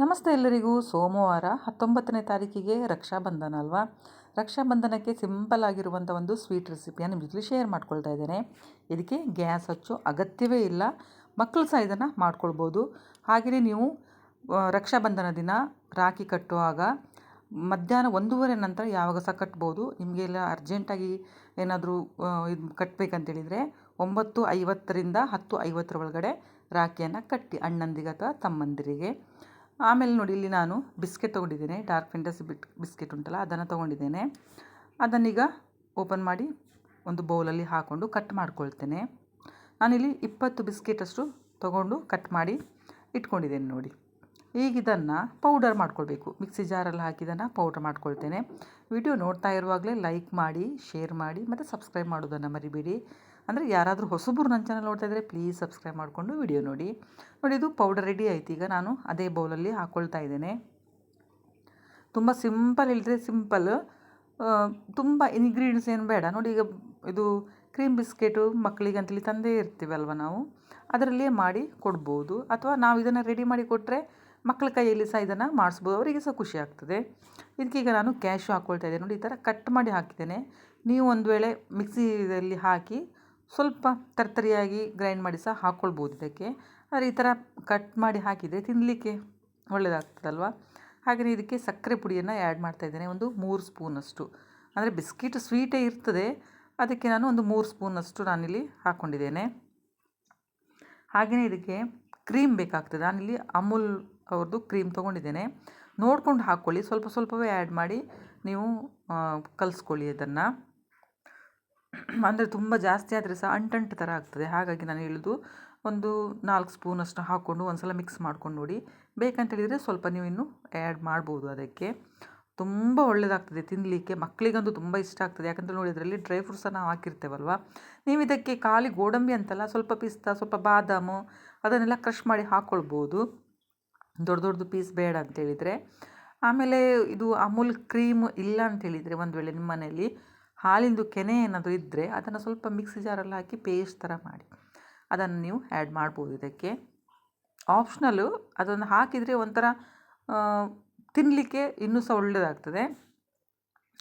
ನಮಸ್ತೆ ಎಲ್ಲರಿಗೂ. ಸೋಮವಾರ ಹತ್ತೊಂಬತ್ತನೇ ತಾರೀಕಿಗೆ ರಕ್ಷಾಬಂಧನ ಅಲ್ವಾ? ರಕ್ಷಾಬಂಧನಕ್ಕೆ ಸಿಂಪಲ್ ಆಗಿರುವಂಥ ಒಂದು ಸ್ವೀಟ್ ರೆಸಿಪಿಯನ್ನು ನಿಮ್ಮ ಜೊತೆ ಶೇರ್ ಮಾಡ್ಕೊಳ್ತಾ ಇದ್ದೇನೆ. ಇದಕ್ಕೆ ಗ್ಯಾಸ್ ಹಚ್ಚೋ ಅಗತ್ಯವೇ ಇಲ್ಲ. ಮಕ್ಕಳು ಸಹ ಇದನ್ನು ಮಾಡ್ಕೊಳ್ಬೋದು. ಹಾಗೆಯೇ ನೀವು ರಕ್ಷಾಬಂಧನ ದಿನ ರಾಖಿ ಕಟ್ಟುವಾಗ ಮಧ್ಯಾಹ್ನ ಒಂದೂವರೆ ನಂತರ ಯಾವಾಗ ಸಹ ಕಟ್ಬೋದು? ನಿಮಗೆಲ್ಲ ಅರ್ಜೆಂಟಾಗಿ ಏನಾದರೂ ಇದು ಕಟ್ಟಬೇಕಂತೇಳಿದರೆ ಒಂಬತ್ತು ಐವತ್ತರಿಂದ ಹತ್ತು ಐವತ್ತರ ಒಳಗಡೆ ರಾಖಿಯನ್ನು ಕಟ್ಟಿ ಅಣ್ಣಂದಿಗೆ ಅಥವಾ ತಮ್ಮಂದಿರಿಗೆ. ಆಮೇಲೆ ನೋಡಿ, ಇಲ್ಲಿ ನಾನು ಬಿಸ್ಕೆಟ್ ತೊಗೊಂಡಿದ್ದೇನೆ. ಡಾರ್ಕ್ ಫೆಂಟಸಿ ಬಿಟ್ ಬಿಸ್ಕೆಟ್ ಉಂಟಲ್ಲ, ಅದನ್ನು ತೊಗೊಂಡಿದ್ದೇನೆ. ಅದನ್ನೀಗ ಓಪನ್ ಮಾಡಿ ಒಂದು ಬೌಲಲ್ಲಿ ಹಾಕ್ಕೊಂಡು ಕಟ್ ಮಾಡ್ಕೊಳ್ತೇನೆ. ನಾನಿಲ್ಲಿ ಇಪ್ಪತ್ತು ಬಿಸ್ಕೆಟಷ್ಟು ತೊಗೊಂಡು ಕಟ್ ಮಾಡಿ ಇಟ್ಕೊಂಡಿದ್ದೇನೆ ನೋಡಿ. ಈಗ ಇದನ್ನು ಪೌಡರ್ ಮಾಡ್ಕೊಳ್ಬೇಕು. ಮಿಕ್ಸಿ ಜಾರಲ್ಲಿ ಹಾಕಿದನ್ನು ಪೌಡರ್ ಮಾಡ್ಕೊಳ್ತೇನೆ. ವಿಡಿಯೋ ನೋಡ್ತಾ ಇರುವಾಗಲೇ ಲೈಕ್ ಮಾಡಿ ಶೇರ್ ಮಾಡಿ, ಮತ್ತು ಸಬ್ಸ್ಕ್ರೈಬ್ ಮಾಡೋದನ್ನು ಮರಿಬೇಡಿ. ಅಂದರೆ ಯಾರಾದರೂ ಹೊಸಬರು ನನ್ನ ಚಾನಲ್ ನೋಡ್ತಾ ಇದ್ದರೆ ಪ್ಲೀಸ್ ಸಬ್ಸ್ಕ್ರೈಬ್ ಮಾಡಿಕೊಂಡು ವಿಡಿಯೋ ನೋಡಿ. ನೋಡಿ, ಇದು ಪೌಡರ್ ರೆಡಿ ಆಯ್ತು ಈಗ ನಾನು ಅದೇ ಬೌಲಲ್ಲಿ ಹಾಕ್ಕೊಳ್ತಾ ಇದ್ದೇನೆ. ತುಂಬ ಸಿಂಪಲ್ ಹೇಳಿದರೆ ಸಿಂಪಲ್ ತುಂಬ ಇನ್ಗ್ರೀಡಿಯೆಂಟ್ಸ್ ಏನು ಬೇಡ. ನೋಡಿ, ಈಗ ಇದು ಕ್ರೀಮ್ ಬಿಸ್ಕೆಟು ಮಕ್ಕಳಿಗೆ ಅಂತೇಳಿ ತಂದೇ ಇರ್ತೀವಲ್ವ ನಾವು? ಅದರಲ್ಲಿಯೇ ಮಾಡಿ ಕೊಡ್ಬೋದು. ಅಥವಾ ನಾವು ಇದನ್ನು ರೆಡಿ ಮಾಡಿ ಕೊಟ್ಟರೆ ಮಕ್ಕಳ ಕೈಯಲ್ಲಿ ಸಹ ಇದನ್ನು ಮಾಡಿಸ್ಬೋದು. ಅವರಿಗೆ ಸಹ ಖುಷಿ ಆಗ್ತದೆ. ಇದಕ್ಕೀಗ ನಾನು ಕ್ಯಾಶು ಹಾಕ್ಕೊಳ್ತಾ ಇದ್ದೇನೆ. ನೋಡಿ, ಈ ಥರ ಕಟ್ ಮಾಡಿ ಹಾಕಿದ್ದೇನೆ. ನೀವು ಒಂದು ವೇಳೆ ಮಿಕ್ಸಿಯಲ್ಲಿ ಹಾಕಿ ಸ್ವಲ್ಪ ತರ್ತರಿಯಾಗಿ ಗ್ರೈಂಡ್ ಮಾಡಿ ಸಹ ಹಾಕ್ಕೊಳ್ಬೋದು ಇದಕ್ಕೆ. ಆದರೆ ಈ ಥರ ಕಟ್ ಮಾಡಿ ಹಾಕಿದರೆ ತಿನ್ನಲಿಕ್ಕೆ ಒಳ್ಳೆಯದಾಗ್ತದಲ್ವ ಹಾಗೆಯೇ ಇದಕ್ಕೆ ಸಕ್ಕರೆ ಪುಡಿಯನ್ನು ಆ್ಯಡ್ ಮಾಡ್ತಾ ಇದ್ದೇನೆ, ಒಂದು ಮೂರು ಸ್ಪೂನಷ್ಟು. ಅಂದರೆ ಬಿಸ್ಕಿಟ್ ಸ್ವೀಟೇ ಇರ್ತದೆ, ಅದಕ್ಕೆ ನಾನು ಒಂದು ಮೂರು ಸ್ಪೂನಷ್ಟು ನಾನಿಲ್ಲಿ ಹಾಕ್ಕೊಂಡಿದ್ದೇನೆ ಹಾಗೆಯೇ ಇದಕ್ಕೆ ಕ್ರೀಮ್ ಬೇಕಾಗ್ತದೆ. ನಾನಿಲ್ಲಿ ಅಮೂಲ್ ಅವ್ರದ್ದು ಕ್ರೀಮ್ ತೊಗೊಂಡಿದ್ದೇನೆ. ನೋಡ್ಕೊಂಡು ಹಾಕ್ಕೊಳ್ಳಿ ಸ್ವಲ್ಪ ಸ್ವಲ್ಪವೇ ಆ್ಯಡ್ ಮಾಡಿ ನೀವು ಕಲಿಸ್ಕೊಳ್ಳಿ ಅದನ್ನು. ಅಂದರೆ ತುಂಬ ಜಾಸ್ತಿ ಆದರೆ ಸಹ ಅಂಟಂಟು ಥರ ಆಗ್ತದೆ. ಹಾಗಾಗಿ ನಾನು ಹೇಳೋದು ಒಂದು ನಾಲ್ಕು ಸ್ಪೂನಷ್ಟು ಹಾಕ್ಕೊಂಡು ಒಂದು ಸಲ ಮಿಕ್ಸ್ ಮಾಡ್ಕೊಂಡು ನೋಡಿ. ಬೇಕಂತ ಹೇಳಿದರೆ ಸ್ವಲ್ಪ ನೀವು ಇನ್ನೂ ಆ್ಯಡ್ ಮಾಡ್ಬೋದು ಅದಕ್ಕೆ. ತುಂಬ ಒಳ್ಳೆಯದಾಗ್ತದೆ ತಿನ್ನಲಿಕ್ಕೆ ಮಕ್ಕಳಿಗಂತೂ ತುಂಬ ಇಷ್ಟ ಆಗ್ತದೆ. ಯಾಕಂತ ನೋಡಿ ಇದರಲ್ಲಿ ಡ್ರೈ ಫ್ರೂಟ್ಸನ್ನು ನಾವು ಹಾಕಿರ್ತೇವಲ್ವ? ನೀವು ಇದಕ್ಕೆ ಖಾಲಿ ಗೋಡಂಬಿ ಅಂತಲ್ಲ, ಸ್ವಲ್ಪ ಪಿಸ್ತಾ, ಸ್ವಲ್ಪ ಬಾದಾಮು ಅದನ್ನೆಲ್ಲ ಕ್ರಷ್ ಮಾಡಿ ಹಾಕ್ಕೊಳ್ಬೋದು ದೊಡ್ಡ ದೊಡ್ಡದು ಪೀಸ್ ಬೇಡ ಅಂತೇಳಿದರೆ ಆಮೇಲೆ ಇದು ಅಮೂಲ್ ಕ್ರೀಮ್ ಇಲ್ಲ ಅಂತೇಳಿದರೆ ಒಂದು ವೇಳೆ ನಿಮ್ಮ ಮನೆಯಲ್ಲಿ ಹಾಲಿಂದು ಕೆನೆ ಏನಾದರೂ ಇದ್ದರೆ ಅದನ್ನು ಸ್ವಲ್ಪ ಮಿಕ್ಸಿ ಜಾರಲ್ಲಿ ಹಾಕಿ ಪೇಸ್ಟ್ ಥರ ಮಾಡಿ. ಅದನ್ನು ನೀವು ಆ್ಯಡ್ ಮಾಡ್ಬೋದು ಇದಕ್ಕೆ. ಆಪ್ಷನಲ್ಲು ಅದನ್ನು ಹಾಕಿದರೆ ಒಂಥರ ತಿನ್ನಲಿಕ್ಕೆ ಇನ್ನೂ ಸಹ ಒಳ್ಳೆಯದಾಗ್ತದೆ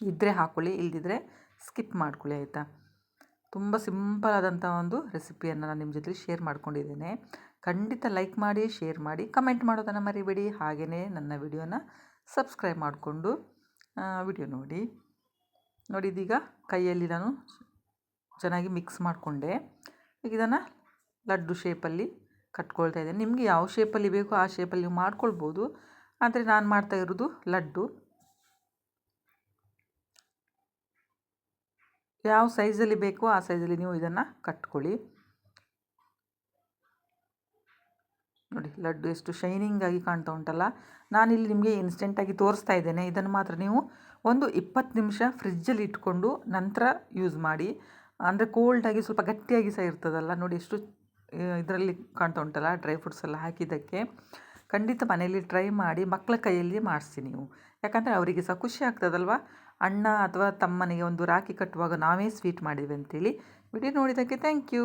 ಇದ್ದರೆ ಹಾಕ್ಕೊಳ್ಳಿ ಇಲ್ಲದಿದ್ದರೆ ಸ್ಕಿಪ್ ಮಾಡ್ಕೊಳ್ಳಿ, ಆಯಿತಾ? ತುಂಬ ಸಿಂಪಲ್ ಆದಂಥ ಒಂದು ರೆಸಿಪಿಯನ್ನು ನಾನು ನಿಮ್ಮ ಜೊತೆ ಶೇರ್ ಮಾಡ್ಕೊಂಡಿದ್ದೇನೆ. ಖಂಡಿತ ಲೈಕ್ ಮಾಡಿ ಶೇರ್ ಮಾಡಿ ಕಮೆಂಟ್ ಮಾಡೋದನ್ನು ಮರಿಬೇಡಿ. ಹಾಗೆಯೇ ನನ್ನ ವಿಡಿಯೋನ ಸಬ್ಸ್ಕ್ರೈಬ್ ಮಾಡಿಕೊಂಡು ವಿಡಿಯೋ ನೋಡಿ. ನೋಡಿ ಇದೀಗ ಕೈಯಲ್ಲಿ ನಾನು ಚೆನ್ನಾಗಿ ಮಿಕ್ಸ್ ಮಾಡಿಕೊಂಡೆ. ಈಗ ಇದನ್ನು ಲಡ್ಡು ಶೇಪಲ್ಲಿ ಕಟ್ಕೊಳ್ತಾ ಇದ್ದೇನೆ. ನಿಮಗೆ ಯಾವ ಶೇಪಲ್ಲಿ ಬೇಕೋ ಆ ಶೇಪಲ್ಲಿ ನೀವು ಮಾಡ್ಕೊಳ್ಬೋದು. ಆದರೆ ನಾನು ಮಾಡ್ತಾ ಇರೋದು ಲಡ್ಡು. ಯಾವ ಸೈಜಲ್ಲಿ ಬೇಕೋ ಆ ಸೈಜಲ್ಲಿ ನೀವು ಇದನ್ನು ಕಟ್ಕೊಳ್ಳಿ. ನೋಡಿ, ಲಡ್ಡು ಎಷ್ಟು ಶೈನಿಂಗ್ ಆಗಿ ಕಾಣ್ತಾ ಉಂಟಲ್ಲ. ನಾನಿಲ್ಲಿ ನಿಮಗೆ ಇನ್ಸ್ಟೆಂಟಾಗಿ ತೋರಿಸ್ತಾ ಇದ್ದೇನೆ. ಇದನ್ನು ಮಾತ್ರ ನೀವು ಒಂದು ಇಪ್ಪತ್ತು ನಿಮಿಷ ಫ್ರಿಜ್ಜಲ್ಲಿ ಇಟ್ಕೊಂಡು ನಂತರ ಯೂಸ್ ಮಾಡಿ. ಅಂದರೆ ಕೋಲ್ಡಾಗಿ ಸ್ವಲ್ಪ ಗಟ್ಟಿಯಾಗಿ ಸಹ ಇರ್ತದಲ್ಲ. ನೋಡಿ, ಎಷ್ಟು ಇದರಲ್ಲಿ ಕಾಣ್ತಾ ಉಂಟಲ್ಲ ಡ್ರೈ ಫ್ರೂಟ್ಸ್ ಎಲ್ಲ ಹಾಕಿದ್ದಕ್ಕೆ. ಖಂಡಿತ ಮನೆಯಲ್ಲಿ ಟ್ರೈ ಮಾಡಿ ಮಕ್ಕಳ ಕೈಯಲ್ಲಿ ಮಾಡಿಸಿ ನೀವು. ಯಾಕಂದರೆ ಅವರಿಗೆ ಸಹ ಖುಷಿ ಆಗ್ತದಲ್ವ? ಅಣ್ಣ ಅಥವಾ ತಮ್ಮನಿಗೆ ಒಂದು ರಾಖಿ ಕಟ್ಟುವಾಗ ನಾವೇ ಸ್ವೀಟ್ ಮಾಡಿದ್ವಿ ಅಂತೇಳಿ. ವಿಡಿಯೋ ನೋಡಿದ್ದಕ್ಕೆ ಥ್ಯಾಂಕ್ ಯು